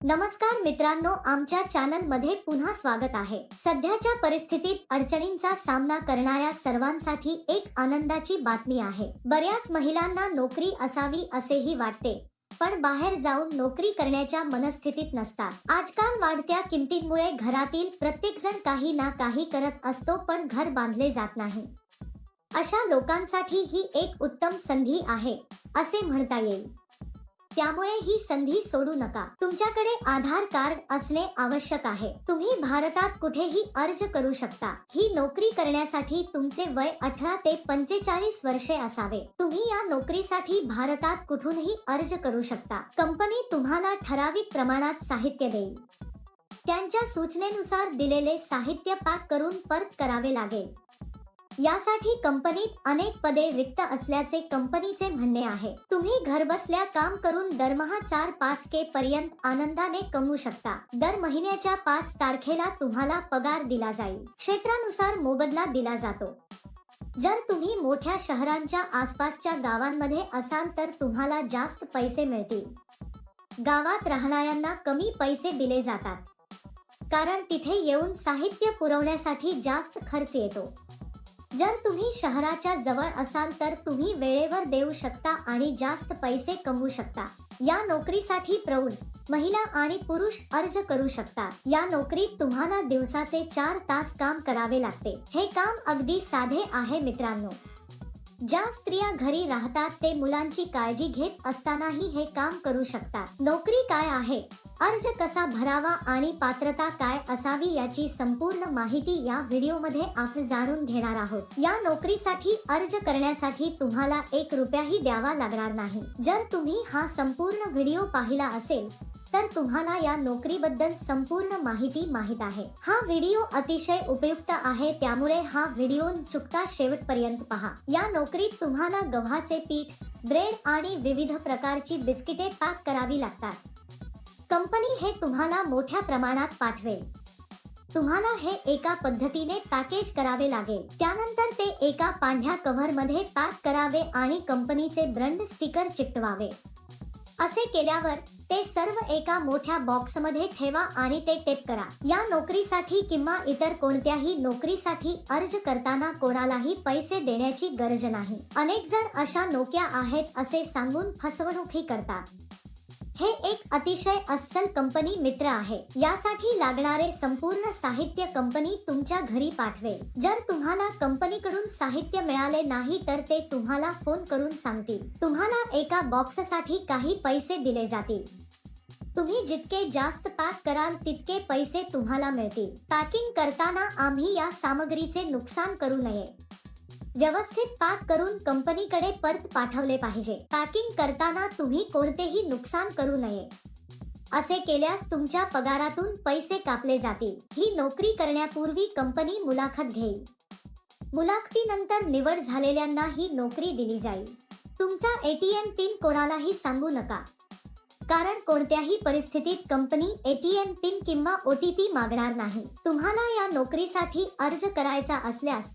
नमस्कार मित्रांनो आमच्या चॅनलमध्ये पुन्हा स्वागत आहे. सध्याच्या परिस्थितीत अडचणींचा सामना करणाऱ्या सर्वांसाठी एक आनंदाची बातमी आहे. बऱ्याच महिलांना नोकरी असावी असेही वाटते पण बाहेर जाऊन नोकरी करण्याच्या मनस्थितीत नसतात. आजकाल वाढत्या किमतींमुळे घरातील प्रत्येक जण काही ना काही करत असतो पण घर बांधले जात नाही. अशा लोकांसाठी ही एक उत्तम संधी आहे असे म्हणता येईल. त्यामुळे ही संधी सोडू नका. तुमच्याकडे आधार कार्ड असणे आवश्यक आहे. तुम्ही भारतात कुठेही अर्ज करू शकता. ही नोकरी करण्यासाठी तुमचे वय अठरा ते पंचेचाळीस वर्षे असावे. तुम्ही या नोकरीसाठी भारतात कुठूनही अर्ज करू शकता. कंपनी तुम्हाला ठराविक प्रमाणात साहित्य देईल. त्यांच्या सूचनेनुसार दिलेले साहित्य पॅक करून परत करावे लागेल. यासाठी कंपनीत अनेक पदे रिक्त असल्याचे कंपनीचे म्हणणे आहे. तुम्ही घरबसल्या काम करून दरमहा चार पाच के पर्यंत आनंदाने कमवू शकता. दर महिन्याच्या पाच तारखेला तुम्हाला पगार दिला जाईल. क्षेत्रानुसार मोबदला दिला जातो. जर तुम्ही मोठ्या शहरांच्या आसपासच्या गावांमध्ये असाल तर तुम्हाला जास्त पैसे मिळतील. गावात राहणाऱ्यांना कमी पैसे दिले जातात. कारण तिथे येऊन साहित्य पुरवण्यासाठी जास्त खर्च येतो. जर तुम्ही शहराच्या जवळ असाल तर तुम्ही वेळेवर देऊ शकता आणि जास्त पैसे कमवू शकता. या नोकरीसाठी प्रौढ महिला आणि पुरुष अर्ज करू शकतात या नोकरीत तुम्हाला दिवसाचे चार तास काम करावे लागते. हे काम अगदी साधे आहे मित्रांनो. ज्या स्त्रिया घरी राहतात ते मुलांची काळजी घेत असतानाही हे काम करू शकतात. नोकरी काय आहे? अर्ज कसा भरावा आणि पात्रता काय असावी याची संपूर्ण माहिती या व्हिडिओमध्ये आपण जाणून घेणार आहोत. या नोकरीसाठी अर्ज करण्यासाठी तुम्हाला एक रुपयाही द्यावा लागणार नाही. जर तुम्ही हा संपूर्ण व्हिडिओ पाहिला असेल तर तुम्हाला या नोकरीबद्दल संपूर्ण माहिती माहीत आहे. हा व्हिडिओ अतिशय उपयुक्त आहे त्यामुळे हा व्हिडिओ चुकता शेवटपर्यंत पहा. या नोकरीत तुम्हाला गव्हाचे पीठ ब्रेड आणि विविध प्रकारची बिस्किटे पॅक करावी लागतात. कंपनी हे तुम्हाला मोठ्या प्रमाणात पाठवेल. तुम्हाला हे एका पद्धतीने पॅकेज करावे लागेल. त्यानंतर ते एका पांढऱ्या कव्हरमध्ये पॅक करावे आणि कंपनीचे ब्रँड स्टिकर चिकटवावे. असे केल्यावर ते सर्व एका मोठ्या बॉक्समध्ये ठेवा आणि ते टेप करा. या नोकरीसाठी किंवा इतर कोणत्याही नोकरीसाठी अर्ज करताना कोणालाही पैसे देण्याची गरज नाही. अनेक जण अशा नोक्या आहेत असे सांगून फसवणूकही करतात. हे एक अतिशय अस्सल कंपनी मित्र आहे. यासाठी लागणारे संपूर्ण साहित्य कंपनी तुमच्या घरी पाठवेल. जर तुम्हाला कंपनीकडून साहित्य मिळाले नाही तर ते तुम्हाला फोन करून सांगतील. तुम्हाला एका बॉक्ससाठी काही पैसे दिले जातील. तुम्ही जितके जास्त पॅक कराल तितके पैसे तुम्हाला मिळतील. पॅकिंग करताना आम्ही या सामग्रीचे नुकसान करू नये. व्यवस्थित पॅक करून कंपनीकडे परत पाठवले पाहिजे. पॅकिंग करताना तुम्ही कोणतेही नुकसान करू नये. असे केल्यास तुमच्या पगारातून पैसे कापले जातील. ही नोकरी करण्यापूर्वी कंपनी मुलाखत घेईल. मुलाखतीनंतर निवड झालेल्यांना ही नोकरी दिली जाईल. तुमचा एटीएम पिन कोणालाही सांगू नका. कारण कोणत्याही परिस्थितीत कंपनी एटीएम पिन किंवा ओटीपी मागणार नाही. तुम्हाला या नोकरीसाठी अर्ज करायचा असल्यास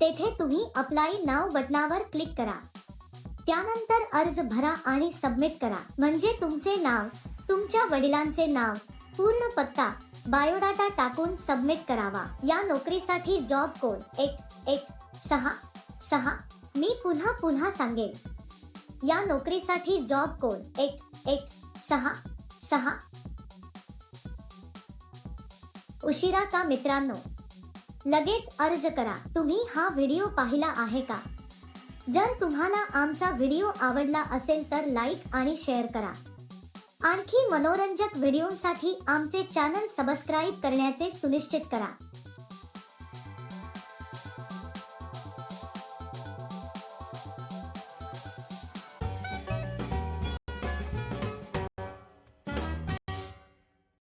तेथे तुम्ही अप्लाय नाव बटनावर क्लिक करा. त्यानंतर अर्ज भरा आणि सबमिट करा. म्हणजे तुमचे नाव तुमच्या वडिलांचे नाव पूर्ण पत्ता बायोडाटा टाकून सबमिट करावा. या नोकरीसाठी जॉब कोड एक एक सहा सहा. मी पुन्हा पुन्हा सांगेन. या नोकरीसाठी जॉब कोड एक एक सहा सहा. उशिरा का मित्रांनो? लगेच अर्ज करा. तुम्ही हा व्हिडिओ पाहिला आहे का? जर तुम्हाला आमचा व्हिडिओ आवडला असेल तर लाईक आणि शेअर करा. आणखी मनोरंजक व्हिडिओसाठी आमचे चॅनल सबस्क्राईब करण्याचे सुनिश्चित करा.